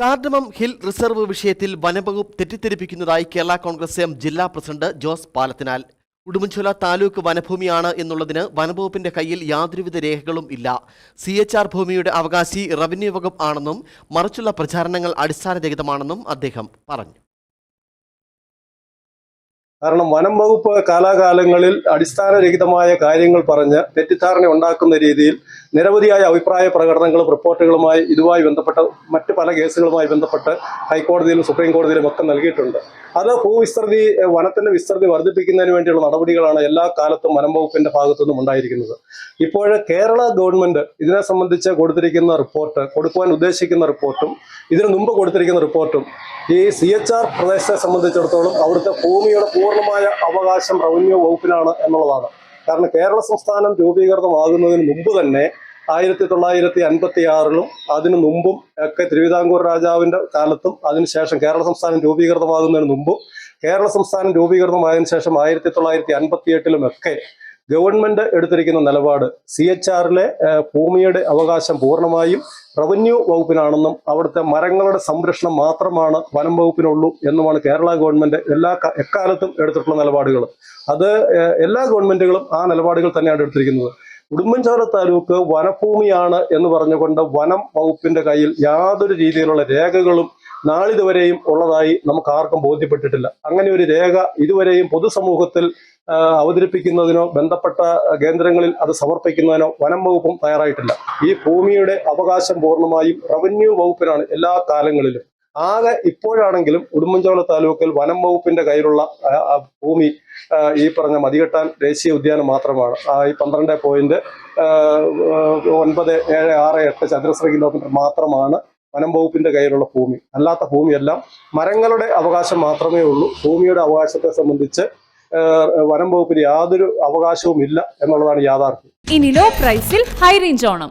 Cardamom hill reserve വിഷയത്തിൽ വനംവകുപ്പ് തെറ്റിദ്ധരിപ്പിക്കുന്നതായി കേരള കോൺഗ്രസ് എം ജില്ലാ പ്രസിഡന്റ് ജോസ് പാലത്തിനാൽ. ഉടുമ്പൻചോല താലൂക്ക് വനഭൂമിയാണ് എന്നുള്ളതിന് വനംവകുപ്പിന്റെ കയ്യിൽ യാതൊരുവിധ രേഖകളും ഇല്ല. സി എച്ച് ആർ ഭൂമിയുടെ അവകാശി റവന്യൂ വകുപ്പ് ആണെന്നും മറിച്ചുള്ള പ്രചാരണങ്ങൾ അടിസ്ഥാനരഹിതമാണെന്നും അദ്ദേഹം പറഞ്ഞു. കാരണം വനം വകുപ്പ് കാലാകാലങ്ങളിൽ അടിസ്ഥാനരഹിതമായ കാര്യങ്ങൾ പറഞ്ഞ് തെറ്റിദ്ധാരണ ഉണ്ടാക്കുന്ന രീതിയിൽ നിരവധിയായ അഭിപ്രായ പ്രകടനങ്ങളും റിപ്പോർട്ടുകളുമായി ഇതുമായി ബന്ധപ്പെട്ട മറ്റ് പല കേസുകളുമായി ബന്ധപ്പെട്ട് ഹൈക്കോടതിയിലും സുപ്രീം കോടതിയിലും ഒക്കെ നൽകിയിട്ടുണ്ട്. അത് ഭൂവിസ്തൃതി വനത്തിന്റെ വിസ്തൃതി വർദ്ധിപ്പിക്കുന്നതിന് വേണ്ടിയുള്ള നടപടികളാണ് എല്ലാ കാലത്തും വനം വകുപ്പിന്റെ ഭാഗത്തു നിന്നും ഉണ്ടായിരിക്കുന്നത്. ഇപ്പോൾ കേരള ഗവൺമെന്റ് ഇതിനെ സംബന്ധിച്ച് കൊടുത്തിരിക്കുന്ന റിപ്പോർട്ട് കൊടുക്കുവാൻ ഉദ്ദേശിക്കുന്ന റിപ്പോർട്ടും ഇതിനു മുമ്പ് കൊടുത്തിരിക്കുന്ന റിപ്പോർട്ടും ഈ സി എച്ച് ആർ പ്രദേശത്തെ സംബന്ധിച്ചിടത്തോളം അവിടുത്തെ ഭൂമിയുടെ പൂർണമായ അവകാശം റവന്യൂ വകുപ്പിനാണ് എന്നുള്ളതാണ്. കാരണം കേരള സംസ്ഥാനം രൂപീകൃതമാകുന്നതിന് മുമ്പ് തന്നെ ആയിരത്തി തൊള്ളായിരത്തി അൻപത്തി ആറിലും അതിനു മുമ്പും ഒക്കെ തിരുവിതാംകൂർ രാജാവിന്റെ കാലത്തും അതിനുശേഷം കേരള സംസ്ഥാനം രൂപീകൃതമാകുന്നതിന് മുമ്പും കേരള സംസ്ഥാനം രൂപീകൃതമായതിനു ശേഷം ആയിരത്തി തൊള്ളായിരത്തി അൻപത്തി എട്ടിലും ഒക്കെ ഗവൺമെന്റ് എടുത്തിരിക്കുന്ന നിലപാട് സി എച്ച് ആറിലെ ഭൂമിയുടെ അവകാശം പൂർണമായും റവന്യൂ വകുപ്പിനാണെന്നും അവിടുത്തെ മരങ്ങളുടെ സംരക്ഷണം മാത്രമാണ് വനം വകുപ്പിനുള്ളൂ എന്നുമാണ് കേരള ഗവൺമെന്റ് എല്ലാ എക്കാലത്തും എടുത്തിട്ടുള്ള നിലപാടുകൾ. അത് എല്ലാ ഗവൺമെന്റുകളും ആ നിലപാടുകൾ തന്നെയാണ് എടുത്തിരിക്കുന്നത്. ഉടുമ്പൻചോല താലൂക്ക് വനഭൂമിയാണ് എന്ന് പറഞ്ഞുകൊണ്ട് വനം വകുപ്പിന്റെ കയ്യിൽ യാതൊരു രീതിയിലുള്ള രേഖകളും നാളിതുവരെയും ഉള്ളതായി നമുക്ക് ആർക്കും ബോധ്യപ്പെട്ടിട്ടില്ല. അങ്ങനെ ഒരു രേഖ ഇതുവരെയും പൊതുസമൂഹത്തിൽ അവതരിപ്പിക്കുന്നതിനോ ബന്ധപ്പെട്ട കേന്ദ്രങ്ങളിൽ അത് സമർപ്പിക്കുന്നതിനോ വനം വകുപ്പും തയ്യാറായിട്ടില്ല. ഈ ഭൂമിയുടെ അവകാശം പൂർണമായും റവന്യൂ വകുപ്പിനാണ് എല്ലാ കാലങ്ങളിലും. ആകെ ഇപ്പോഴാണെങ്കിലും ഉടുമ്പൻചോല താലൂക്കിൽ വനം വകുപ്പിന്റെ കയ്യിലുള്ള ഭൂമി ഈ പറഞ്ഞ മതികെട്ടാൻ ദേശീയ ഉദ്യാനം മാത്രമാണ്. ഈ പന്ത്രണ്ട് പോയിന്റ് ഒൻപത് ഏഴ് ആറ് എട്ട് ചതുരശ്ര കിലോമീറ്റർ മാത്രമാണ് വനം വകുപ്പിന്റെ കയ്യിലുള്ള ഭൂമി. അല്ലാത്ത ഭൂമിയെല്ലാം മരങ്ങളുടെ അവകാശം മാത്രമേ ഉള്ളൂ. ഭൂമിയുടെ അവകാശത്തെ സംബന്ധിച്ച് വനം വകുപ്പിന് യാതൊരു അവകാശവും ഇല്ല എന്നുള്ളതാണ് യാഥാർത്ഥ്യം. ഇനി ലോ പ്രൈസിൽ ഹൈ റേഞ്ച് ഓണം.